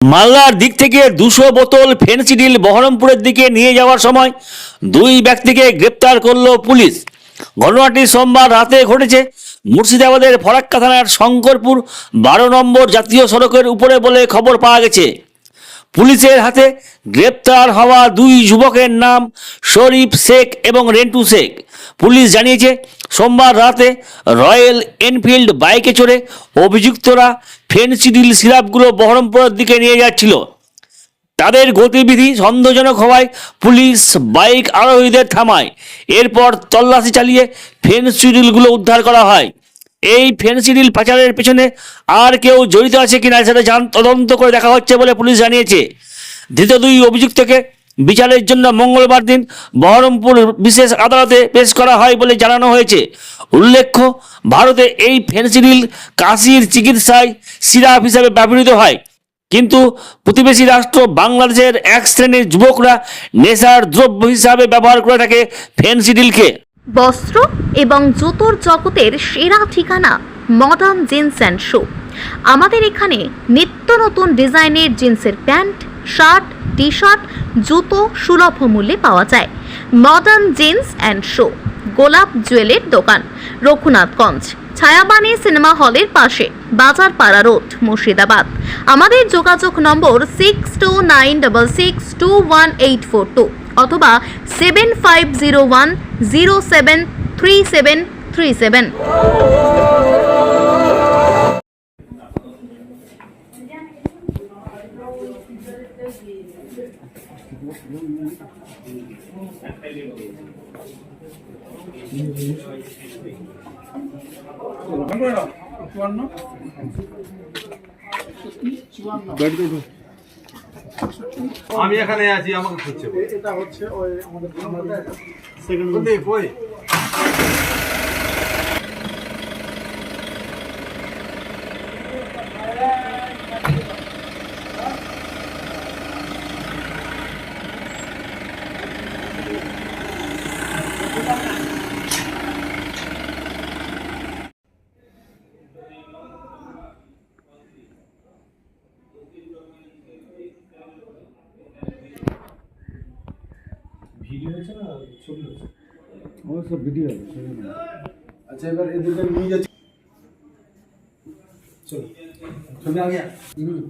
মালদার দিক থেকে দুশো বোতল ফেন্সিডিল বহরমপুরের দিকে নিয়ে যাওয়ার সময় দুই ব্যক্তিকে গ্রেপ্তার করল পুলিশ। ঘটনাটি সোমবার রাতে ঘটেছে মুর্শিদাবাদের ফরাক্কা থানার শঙ্করপুর বারো নম্বর জাতীয় সড়কের উপরে বলে খবর পাওয়া গেছে। পুলিশের হাতে গ্রেপ্তার হওয়া দুই যুবকের নাম শরীফ শেখ এবং রেন্টু শেখ। পুলিশ জানিয়েছে, সোমবার রাতে রয়্যাল এনফিল্ড বাইকে চড়ে অভিযুক্তরা ফেন্সিডিল সিরাপগুলো বহরমপুরের দিকে নিয়ে যাচ্ছিল। তাদের গতিবিধি সন্দেহজনক হওয়ায় পুলিশ বাইক আরোহীদের থামায়। এরপর তল্লাশি চালিয়ে ফেন্সিডিলগুলো উদ্ধার করা হয়। এই ফেন্সিডিল পাচারের পেছনে আর কেউ জড়িত আছে কিনা সেটা জান তদন্ত করে দেখা হচ্ছে বলে পুলিশ জানিয়েছে। ধৃত দুই অভিযুক্তকে বিচারের জন্য মঙ্গলবার দিন বহরমপুর বিশেষ আদালতে পেশ করা হয় বলে জানানো হয়েছে। উল্লেখ্য, ভারতে এই ফেন্সিডিল কাশির চিকিৎসায় সিরাপ হিসাবে ব্যবহৃত হয়। কিন্তু প্রতিবেশী রাষ্ট্র বাংলাদেশের এক শ্রেণির যুবকরা নেশার দ্রব্য হিসাবে ব্যবহার করে থাকে ফেন্সিডিলকে। বস্ত্র এবং জুতোর জগতের সেরা ঠিকানা মডার্ন জিন্স অ্যান্ড শো আমাদের এখানে নিত্য নতুন ডিজাইনের জিন্সের প্যান্ট, শার্ট টি শার্ট জুতো সুলভ মূল্যে পাওয়া যায়। মডার্ন জিন্স অ্যান্ড শো গোলাপ জুয়েলের দোকান, রঘুনাথগঞ্জ। ছায়াবাণী সিনেমা হলের পাশে বাজার পাড়া রোড, মুর্শিদাবাদ। আমাদের যোগাযোগ নম্বর six two nine double six two one eight four two অথবা seven five zero one zero seven three seven three seven আমি এখানে আছি আমাকে খুঁজছে। এটা হচ্ছে ওই আমাদের কোনদিকে ভিডিও হচ্ছে না ছবি হচ্ছে আমার সব ভিডিও আছে ছবি না আচ্ছা এবার এদেরকে নিয়ে যাচ্ছি চলো ছবি আগে হুম